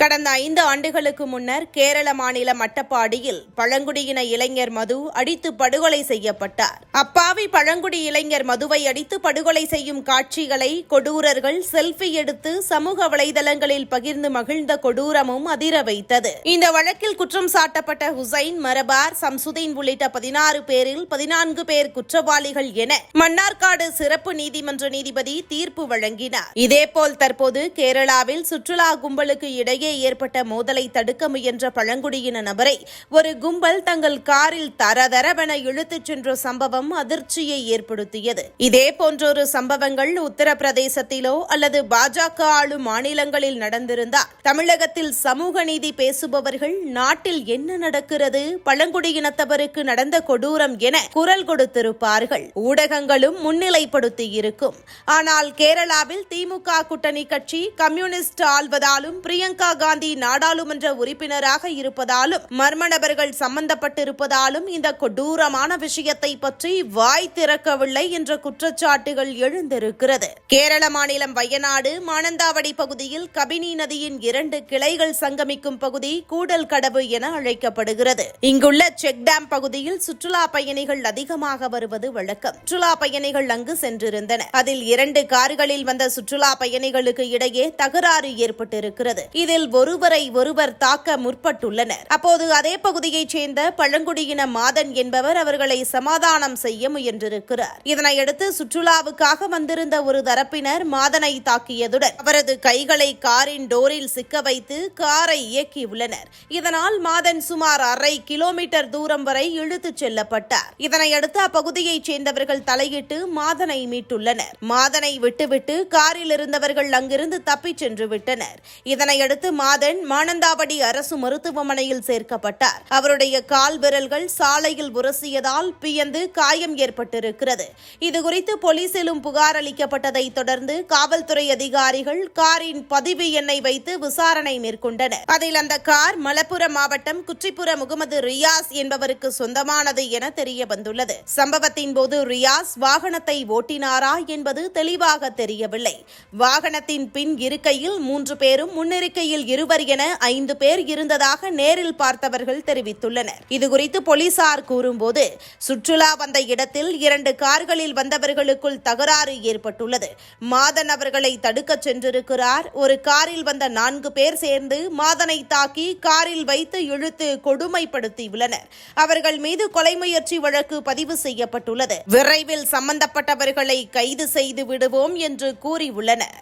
கடந்த ஐந்து ஆண்டுகளுக்கு முன்னர் கேரள மாநில மட்டப்பாடியில் பழங்குடியின இளைஞர் மது அடித்து படுகொலை செய்யப்பட்டார். அப்பாவி பழங்குடி இளைஞர் மதுவை அடித்து படுகொலை செய்யும் காட்சிகளை கொடூரர்கள் செல்ஃபி எடுத்து சமூக வலைதளங்களில் பகிர்ந்து மகிழ்ந்த கொடூரமும் அதிர வைத்தது. இந்த வழக்கில் குற்றம் சாட்டப்பட்ட ஹுசைன் மரபார் சம்சுதீன் உள்ளிட்ட பதினாறு பேரில் பதினான்கு பேர் குற்றவாளிகள் என மன்னார்காடு சிறப்பு நீதிமன்ற நீதிபதி தீர்ப்பு வழங்கினார். இதேபோல் தற்போது கேரளாவில் சுற்றுலா கும்பலுக்கு இடையே இடையே ஏற்பட்ட மோதலை தடுக்க முயன்ற பழங்குடியின நபரை ஒரு கும்பல் தங்கள் காரில் தரதரவென இழுத்துச் சென்ற சம்பவம் அதிர்ச்சியை ஏற்படுத்தியது. இதே போன்றொரு சம்பவங்கள் உத்தரப்பிரதேசத்திலோ அல்லது பாஜக ஆளும் மாநிலங்களில் நடந்திருந்தால் தமிழகத்தில் சமூக நீதி பேசுபவர்கள் நாட்டில் என்ன நடக்கிறது பழங்குடியினத்தவருக்கு நடந்த கொடூரம் என குரல் கொடுத்திருப்பார்கள். ஊடகங்களும் முன்னிலைப்படுத்தி இருக்கும் ஆனால் கேரளாவில் திமுக கூட்டணி கட்சி கம்யூனிஸ்ட் ஆள்வதாலும் பிரியங்கா காந்தி நாடாளுமன்ற உறுப்பினராக இருப்பதாலும் மர்ம நபர்கள் சம்பந்தப்பட்டிருப்பதாலும் இந்த கொடூரமான விஷயத்தை பற்றி வாய் திறக்கவில்லை என்ற குற்றச்சாட்டுகள் எழுந்திருக்கிறது. கேரள மாநிலம் வயநாடு மானந்தாவடி பகுதியில் கபினி நதியின் இரண்டு கிளைகள் சங்கமிக்கும் பகுதி கூடல் கடவு என அழைக்கப்படுகிறது. இங்குள்ள செக் டேம் பகுதியில் சுற்றுலா பயணிகள் அதிகமாக வருவது வழக்கம். சுற்றுலா பயணிகள் அங்கு சென்றிருந்தனர். அதில் இரண்டு கார்களில் வந்த சுற்றுலா பயணிகளுக்கு இடையே தகராறு ஏற்பட்டிருக்கிறது. இதில் ஒருவரை ஒருவர் தாக்க முற்பட்டுள்ளனர். அப்போது அதே பகுதியைச் சேர்ந்த பழங்குடியின மாதன் என்பவர் அவர்களை சமாதானம் செய்ய முயன்றிருக்கிறார். இதனையடுத்து சுற்றுலாவுக்காக வந்திருந்த ஒரு தரப்பினர் மாதனை தாக்கியதுடன் அவரது கைகளை காரின் டோரில் சிக்க வைத்து காரை இயக்கியுள்ளனர். இதனால் மாதன் சுமார் அரை கிலோமீட்டர் தூரம் வரை இழுத்துச் செல்லப்பட்டார். இதனையடுத்து அப்பகுதியைச் சேர்ந்தவர்கள் தலையிட்டு மாதனை மீட்டுள்ளனர். மாதனை விட்டுவிட்டு காரில் இருந்தவர்கள் அங்கிருந்து தப்பிச் சென்று விட்டனர். இதனையடுத்து மாதன் மானந்தாவடி அரசு மருத்துவமனையில் சேர்க்கப்பட்டார். அவருடைய கால் விரல்கள் சாலையில் உரசியதால் பியந்து காயம் ஏற்பட்டிருக்கிறது. இதுகுறித்து போலீசிலும் புகார் அளிக்கப்பட்டதை தொடர்ந்து காவல்துறை அதிகாரிகள் காரின் பதிவு எண்ணை வைத்து விசாரணை மேற்கொண்டனர். அதில் அந்த கார் மலப்புரம் மாவட்டம் குற்றிப்புற முகமது ரியாஸ் என்பவருக்கு சொந்தமானது என தெரிய வந்துள்ளது சம்பவத்தின் போது ரியாஸ் வாகனத்தை ஓட்டினாரா என்பது தெளிவாக தெரியவில்லை. வாகனத்தின் பின் இருக்கையில் மூன்று பேரும் முன்னிருக்கையில் இருவர் என ஐந்து பேர் இருந்ததாக நேரில் பார்த்தவர்கள் தெரிவித்துள்ளனர். இதுகுறித்து போலீசார் கூறும்போது சுற்றுலா வந்த இடத்தில் இரண்டு கார்களில் வந்தவர்களுக்குள் தகராறு ஏற்பட்டுள்ளது. மாதன் அவர்களை தடுக்க சென்றிருக்கிறார். ஒரு காரில் வந்த நான்கு பேர் சேர்ந்து மாதனை தாக்கி காரில் வைத்து இழுத்து கொடுமைப்படுத்தியுள்ளனர். அவர்கள் மீது கொலை முயற்சி வழக்கு பதிவு செய்யப்பட்டுள்ளது. விரைவில் சம்பந்தப்பட்டவர்களை கைது செய்து விடுவோம் என்று கூறியுள்ளனர்.